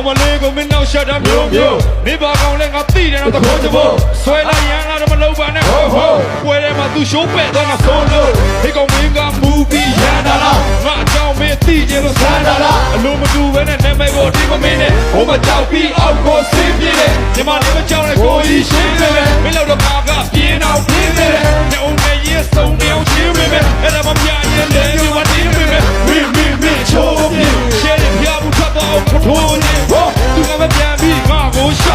ကောင်မလေးကိုမင်းနောက်ရှက်တာမျိုးမျိုးနေပါကောင်လဲငါသိတယ်တော့သဘောကျဖို့ဆွဲလိုက်ရန်လာတော့မလုပ်ပါနဲ့ဟိုဟိုပွဲထဲမှာသူရှိုးပဲ့တော့ငါဆုံးလို့ဒီကောင်မင်းကမူပြီးရန်တာလားငါအကြောင်းမင်းသိကြလို့ဆန်းတာလားအလိုမတူပဲနဲ့နာမည်ကိုဒီမမင်းနဲ့ဟိုမကြောက်ပြီးအောက်ကိုဆင်းပြေးတယ်ဒီမှာလည်းမကြောက်နဲ့ကိုကြီး ပြရှယ်ပြဘူး